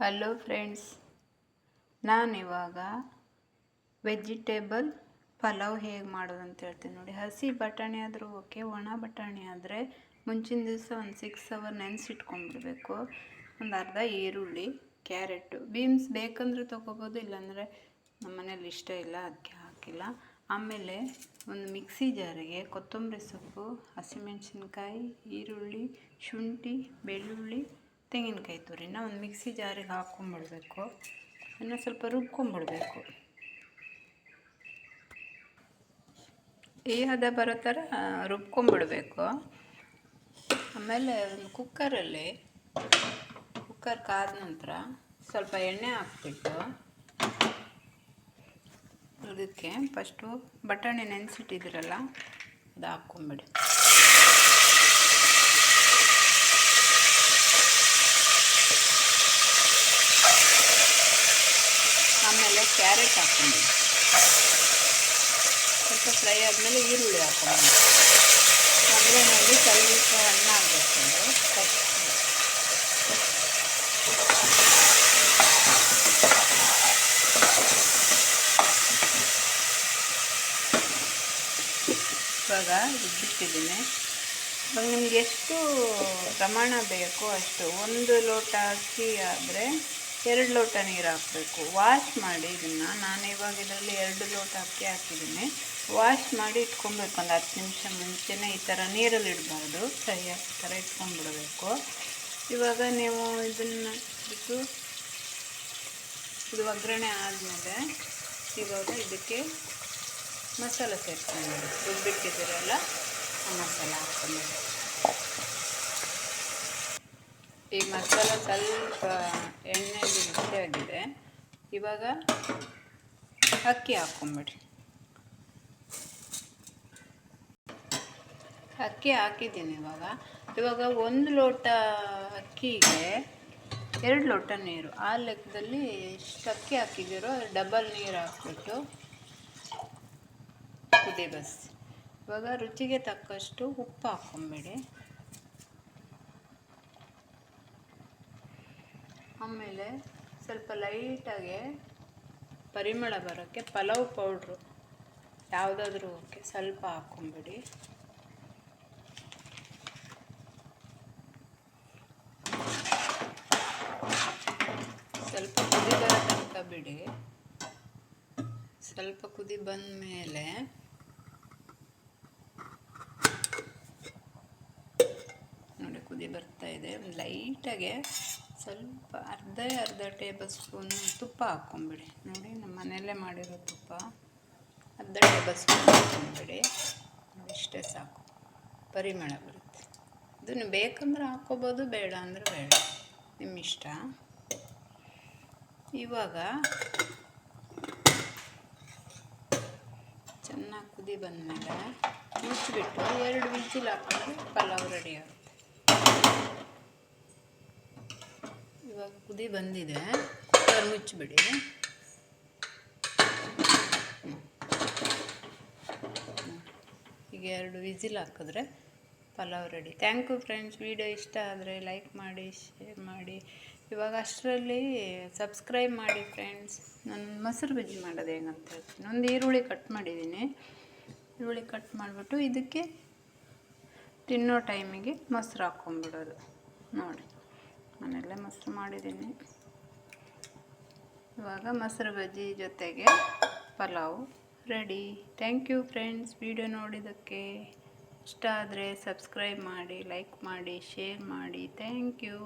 Hello friends, ನಾನಿವಾಗ vegetable pulao ಹೇಗೆ ಮಾಡೋದು ಅಂತ ಹೇಳ್ತೀನಿ ನೋಡಿ. ಹಸಿ ಬಟಾಣಿ ಆದರೂ ಓಕೆ, ಒಣ ಬಟಾಣಿ ಆದರೆ ಮುಂಚಿನ ದಿವಸ ಒಂದು ಸಿಕ್ಸ್ ಅವರ್ ನೆನೆಸಿಟ್ಕೊಂಡ್ಬಿಡ್ಬೇಕು ಒಂದು ಅರ್ಧ ಈರುಳ್ಳಿ, ಕ್ಯಾರೆಟು ಬೀನ್ಸ್ ಬೇಕಂದ್ರೆ ತೊಗೋಬೋದು, ಇಲ್ಲಾಂದರೆ ನಮ್ಮ ಮನೇಲಿ ಇಷ್ಟ ಇಲ್ಲ, ಅದಕ್ಕೆ ಹಾಕಿಲ್ಲ. ಆಮೇಲೆ ಒಂದು ಮಿಕ್ಸಿ ಜಾರಿಗೆ ಕೊತ್ತಂಬರಿ ಸೊಪ್ಪು, ಹಸಿಮೆಣಸಿನ್ಕಾಯಿ, ಈರುಳ್ಳಿ, ಶುಂಠಿ, ಬೆಳ್ಳುಳ್ಳಿ ತೆಂಗಿನಕಾಯಿ ತುರಿನ ಒಂದು ಮಿಕ್ಸಿ ಜಾರಿಗೆ ಹಾಕ್ಕೊಂಬಿಡ್ಬೇಕು. ಇನ್ನು ಸ್ವಲ್ಪ ರುಬ್ಕೊಂಬಿಡ್ಬೇಕು. ಈ ಹದ ಬರೋ ಥರ ರುಬ್ಕೊಂಬಿಡ್ಬೇಕು. ಆಮೇಲೆ ಒಂದು ಕುಕ್ಕರಲ್ಲಿ, ಕುಕ್ಕರ್ ಕಾದ ನಂತರ ಸ್ವಲ್ಪ ಎಣ್ಣೆ ಹಾಕ್ಬಿಟ್ಟು, ಅದಕ್ಕೆ ಫಸ್ಟು ಬಟಾಣಿ ನೆನೆಸಿಟ್ಟಿದ್ದೀರಲ್ಲ ಅದು ಹಾಕ್ಕೊಂಬಿಡಿ ಆಮೇಲೆ ಕ್ಯಾರೆಟ್ ಹಾಕ್ಕೊಂಡು ಸ್ವಲ್ಪ ಫ್ರೈ ಆದಮೇಲೆ ಈರುಳ್ಳಿ ಹಾಕ್ಕೊಂಡು ಒಗ್ಗರಣೆಯಲ್ಲಿ ಸ್ವಲ್ಪ ಹಣ್ಣು ಆಗಬೇಕು ಇವಾಗ ರುಬ್ಬಿಟ್ಟಿದ್ದೀನಿ. ಇವಾಗ ನಿಮ್ಗೆ ಎಷ್ಟು ಪ್ರಮಾಣ ಬೇಕೋ ಅಷ್ಟು, ಒಂದು ಲೋಟ ಅಕ್ಕಿ ಆದರೆ ಎರಡು ಲೋಟ ನೀರು ಹಾಕಬೇಕು. ವಾಶ್ ಮಾಡಿ ಇದನ್ನು, ನಾನು ಇವಾಗ ಇದರಲ್ಲಿ ಎರಡು ಲೋಟ ಅಕ್ಕಿ ಹಾಕಿದ್ದೀನಿ. ವಾಶ್ ಮಾಡಿ ಇಟ್ಕೊಬೇಕು. ಒಂದು ಹತ್ತು ನಿಮಿಷ ಮುಂಚೆನೇ ಈ ಥರ ನೀರಲ್ಲಿ ಇಡಬಾರ್ದು. ಸರಿಯಾಗಿ ಥರ ಇಟ್ಕೊಂಡ್ಬಿಡಬೇಕು. ಇವಾಗ ನೀವು ಇದನ್ನು ಬಿಟ್ಟು ಇದು ಒಗ್ಗರಣೆ ಆದಮೇಲೆ ಇವಾಗ ಇದಕ್ಕೆ ಮಸಾಲೆ ಸೇರ್ಕೊಂಡು ರುಬ್ಬಿಟ್ಟಿದ್ದೀರಲ್ಲ, ಆ ಮಸಾಲೆ ಹಾಕ್ಕೊಂಡು ಈ ಮಸಾಲ ಸ್ವಲ್ಪ ಎಣ್ಣೆಯಲ್ಲಿ ಇವಾಗ ಅಕ್ಕಿ ಹಾಕ್ಕೊಂಬಿಡ್ರಿ. ಅಕ್ಕಿ ಹಾಕಿದ್ದೀನಿ ಇವಾಗ. ಇವಾಗ ಒಂದು ಲೋಟ ಅಕ್ಕಿಗೆ ಎರಡು ಲೋಟ ನೀರು. ಆ ಲೆಕ್ಕದಲ್ಲಿ ಎಷ್ಟು ಅಕ್ಕಿ ಹಾಕಿದ್ದೀರೋ ಡಬಲ್ ನೀರು ಹಾಕ್ಬಿಟ್ಟು ಕುದಿ ಬಸ್ ಇವಾಗ ರುಚಿಗೆ ತಕ್ಕಷ್ಟು ಉಪ್ಪು ಹಾಕ್ಕೊಂಬೇಡಿ. ಆಮೇಲೆ ಸ್ವಲ್ಪ ಲೈಟಾಗಿ ಪರಿಮಳ ಬರೋಕ್ಕೆ ಪಲಾವ್ ಪೌಡ್ರು ಯಾವುದಾದ್ರೂ ಓಕೆ ಸ್ವಲ್ಪ ಹಾಕ್ಕೊಂಬಿಡಿ. ಸ್ವಲ್ಪ ಕುದಿ ತನಕ ಬಿಡಿ. ಸ್ವಲ್ಪ ಕುದಿ ಬಂದ ಮೇಲೆ ನೋಡಿ ಕುದಿ ಬರ್ತಾ ಇದೆ. ಲೈಟಾಗೆ ಸ್ವಲ್ಪ ಅರ್ಧ ಅರ್ಧ ಟೇಬಲ್ ಸ್ಪೂನ್ ತುಪ್ಪ ಹಾಕ್ಕೊಂಬಿಡಿ. ನೋಡಿ, ನಮ್ಮ ಮನೆಯಲ್ಲೇ ಮಾಡಿರೋ ತುಪ್ಪ ಅರ್ಧ ಟೇಬಲ್ ಸ್ಪೂನ್ ಹಾಕ್ಕೊಂಬಿಡಿ. ಇಷ್ಟೇ ಸಾಕು. ಪರಿಮಳ ಬರುತ್ತೆ. ಇದನ್ನು ಬೇಕಂದ್ರೆ ಹಾಕ್ಕೋಬೋದು, ಬೇಡ ಅಂದರೆ ಬೇಡ. ನಿಮ್ಮ ಇಷ್ಟ? ಇವಾಗ ಚೆನ್ನಾಗಿ ಕುದಿ ಬಂದಮೇಲೆ ಮುಚ್ಚಿಬಿಟ್ಟು ಎರಡು ವಿಜಿಲ್ ಹಾಕಿದ್ರೆ ಪಲಾವ್ ರೆಡಿ ಆಗುತ್ತೆ. ಇವಾಗ ಕುದಿ ಬಂದಿದೆ. ಕುಕ್ಕರ್ ಮುಚ್ಚಿಬಿಡಿ. ಈಗ ಎರಡು ವಿಸಿಲ್ ಹಾಕಿದ್ರೆ pulao ready thank you friends video ಇಷ್ಟ ಆದರೆ ಲೈಕ್ ಮಾಡಿ ಶೇರ್ ಮಾಡಿ. ಇವಾಗ ಅಷ್ಟರಲ್ಲಿ ಸಬ್ಸ್ಕ್ರೈಬ್ ಮಾಡಿ ಫ್ರೆಂಡ್ಸ್ ನಾನು ಮೊಸರು ಬಜ್ಜಿ ಮಾಡೋದು ಹೆಂಗಂತ ಹೇಳ್ತೀನಿ. ಒಂದು ಈರುಳ್ಳಿ ಕಟ್ ಮಾಡಿದ್ದೀನಿ. ಈರುಳ್ಳಿ ಕಟ್ ಮಾಡಿಬಿಟ್ಟು ಇದಕ್ಕೆ ತಿನ್ನೋ ಟೈಮಿಗೆ ಮೊಸರು ಹಾಕ್ಕೊಂಬಿಡೋದು ನೋಡಿ. ನಾನೆಲ್ಲ ಮೊಸರು ಮಾಡಿದ್ದೀನಿ. ಇವಾಗ ಮೊಸರು ಬಜ್ಜಿ ಜೊತೆಗೆ pulao ready. Thank you friends video ನೋಡಿದ್ದಕ್ಕೆ ಇಷ್ಟ ಆದರೆ ಸಬ್ಸ್ಕ್ರೈಬ್ ಮಾಡಿ ಲೈಕ್ ಮಾಡಿ ಶೇರ್ ಮಾಡಿ. Thank you